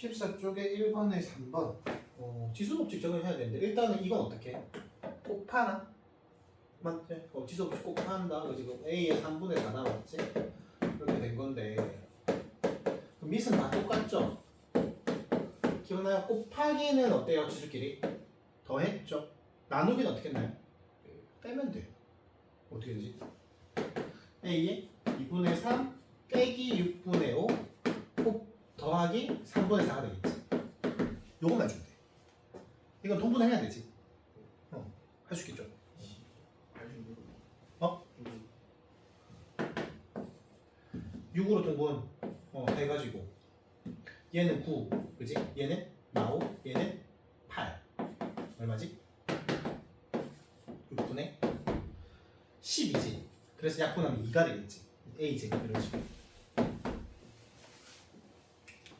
14쪽에 1번에 3번 어, 지수 법칙 적용해야 되는데 일단은 이건 어떻게 해? 꼭 파나? 맞지? 어, 지수 법칙 꼭 파한다 그거 지금 A의 3분의 4 나왔지? 이렇게 된 건데 그럼 밑은 다 똑같죠? 기억나요? 곱하기는 어때요 지수끼리? 더했죠? 나누기는 어떻게 했나요? 빼면 돼 어떻게 되지? A에 2분의 3 빼기 6분의 5곱 더하기 3분의 4가 되겠지. 요것만 주면 돼. 이건 통분해야 되지. 어, 할 수 있겠죠. 어? 6으로 통분 어, 해가지고 얘는 9, 그지? 얘는 4, 5, 얘는 8. 얼마지? 6분의 12지. 그래서 약분하면 2가 되겠지. A 제곱 이런 식으로.